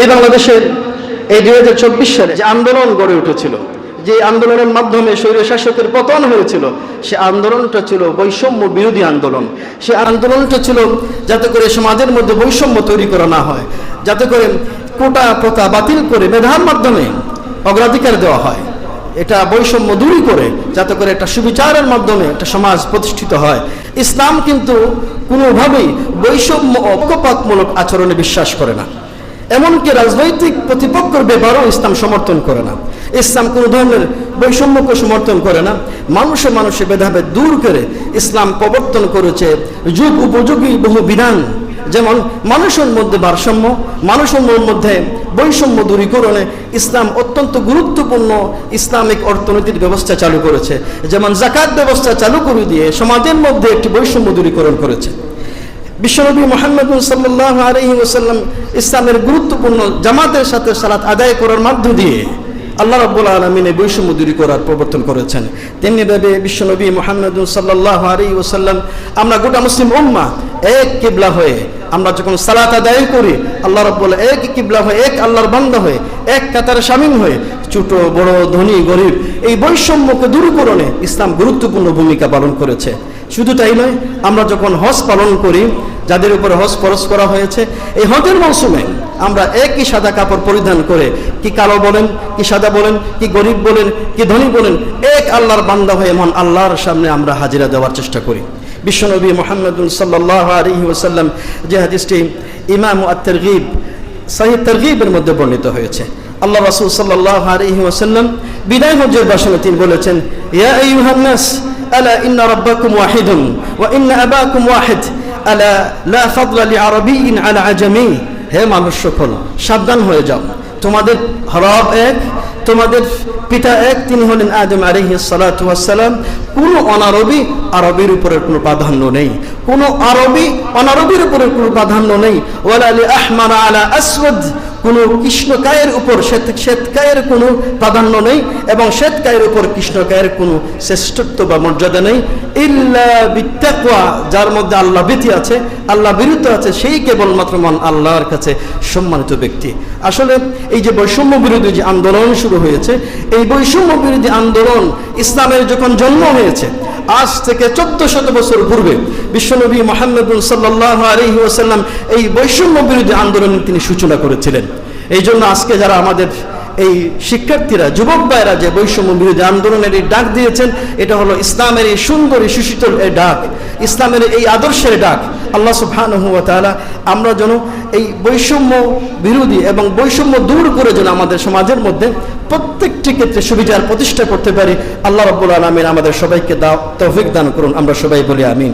এই বাংলাদেশের এই দুই হাজার চব্বিশ সালে যে আন্দোলন গড়ে উঠেছিল, যে আন্দোলনের মাধ্যমে স্বৈর শাসকের পতন হয়েছিল, সে আন্দোলনটা ছিল বৈষম্য বিরোধী আন্দোলন। সে আন্দোলনটা ছিল যাতে করে সমাজের মধ্যে বৈষম্য তৈরি করা না হয়, যাতে করে কোটা প্রথা বাতিল করে মেধার মাধ্যমে অগ্রাধিকার দেওয়া হয়। এটা বৈষম্য দূরী করে যাতে করে একটা সুবিচারের মাধ্যমে একটা সমাজ প্রতিষ্ঠিত হয়। ইসলাম কিন্তু কোনোভাবেই বৈষম্য অপক্ষপাতমূলক আচরণে বিশ্বাস করে না। এমনকি রাজনৈতিক প্রতিপক্ষের ব্যাপারেও ইসলাম সমর্থন করে না। ইসলাম কোনো ধরনের বৈষম্যকে সমর্থন করে না। মানুষে মানুষে ভেদাভেদ দূর করে ইসলাম প্রবর্তন করেছে যুগ উপযোগী বহু বিধান। যেমন মানুষের মধ্যে ভারসাম্য, মানুষের মধ্যে বৈষম্য দূরীকরণে ইসলাম অত্যন্ত গুরুত্বপূর্ণ ইসলামিক অর্থনৈতিক ব্যবস্থা চালু করেছে। যেমন জাকাত ব্যবস্থা চালু করে দিয়ে সমাজের মধ্যে একটি বৈষম্য দূরীকরণ করেছে। বিশ্বনবী মোহাম্মদ সাল্লাহ আলহি ওসাল্লাম ইসলামের গুরুত্বপূর্ণ জামাতের সাথে সালাত আদায় করার মাধ্য দিয়ে আল্লাহ রব্বুল আলমিনে বৈষম্য দূরী করার প্রবর্তন করেছেন। তেমনিভাবে বিশ্বনবী মোহাম্মদ সাল্লাহ আলী ওসাল্লাম আমরা গোটা মুসলিম উম্মা এক কিবলা হয়ে আমরা যখন সালাত আদায় করি, আল্লাহ রব্বুল এক কিবলা হয়ে, এক আল্লাহর বান্দা হয়ে, এক কাতারে সামিল হয়ে, ছোট, বড়, ধনী, গরিব এই বৈষম্যকে দূরীকরণে ইসলাম গুরুত্বপূর্ণ ভূমিকা পালন করেছে। শুধু তাই নয়, আমরা যখন হজ পালন করি যাদের উপরে হজ ফরজ করা হয়েছে। এই হজের মৌসুমে আমরা একই সাদা কাপড় পরিধান করে কি কালো বলেন, কি সাদা বলেন, কি গরিব বলেন, কি ধনী বলেন, এক আল্লাহর বান্দা হয়ে এমন আল্লাহর সামনে আমরা হাজিরা দেওয়ার চেষ্টা করি। বিশ্বনবী মোহাম্মদ সাল্লাহ আলী ওসাল্লাম যে হাদিসটি ইমাম আত্মগিব সাহি তরগিবের মধ্যে বর্ণিত হয়েছে। আল্লাহ রাসূল সাল্লাল্লাহু আলাইহি ওয়াসাল্লাম বিদায় হজ্জের ভাষণে তিনি বলেছেন, ইয়া আইয়ুহান নাস, আলা ইন্না রাব্বাকুম ওয়াহিদুন, ওয়া ইন্না আবাকুম ওয়াহিদ। হে মানুষ সকল সাবধান হয়ে যাও। তোমাদের রব এক, তোমাদের পিতা এক, তিনি হলেন আদম ওয়াসসালাম। কোনো অনারবি আরবির উপরে কোনো প্রাধান্য নেই। কোনো আরবি অনারবির উপরে কোনো প্রাধান্য নেই। ওয়ালা আলী আহমানা আলা আসওয়াদ কোনো কৃষ্ণকায়ের উপর, শ্বেত শ্বেতকায়ের কোনো প্রাধান্য নেই এবং শ্বেতকায়ের উপর কৃষ্ণকায়ের কোনো শ্রেষ্ঠত্ব বা মর্যাদা নেই। ইল্লা বিত্তাকুয়া যার মধ্যে আল্লাহ ভীতি আছে, আল্লাহ বিরুদ্ধ আছে, সেই কেবলমাত্র মান আল্লাহর কাছে সম্মানিত ব্যক্তি। আসলে এই যে বৈষম্য বিরোধী যে আন্দোলন শুরু হয়েছে, এই বৈষম্য বিরোধী আন্দোলন ইসলামের যখন জন্ম হয়েছে আজ থেকে চোদ্দ শত বছর পূর্বে বিশ্বনবী মোহাম্মদুল সাল্লাহ আলহি ওসাল্লাম এই বৈষম্য বিরোধী আন্দোলনের তিনি সূচনা করেছিলেন। এই জন্য আজকে যারা আমাদের এই শিক্ষার্থীরা, যুবক ভাইরা যে বৈষম্য বিরোধী আন্দোলনের এই ডাক দিয়েছেন, এটা হলো ইসলামের এই সুন্দরী সুশীতল এই ডাক, ইসলামের এই আদর্শের ডাক। আল্লাহ সুফান আমরা যেন এই বৈষম্য বিরোধী এবং বৈষম্য দূর করে যেন আমাদের সমাজের মধ্যে প্রত্যেকটি ক্ষেত্রে সুবিধার প্রতিষ্ঠা করতে পারি। আল্লাহ রব্বুল আলমিন আমাদের সবাইকে দাও, তৌফিক দান করুন। আমরা সবাই বলি আমিন।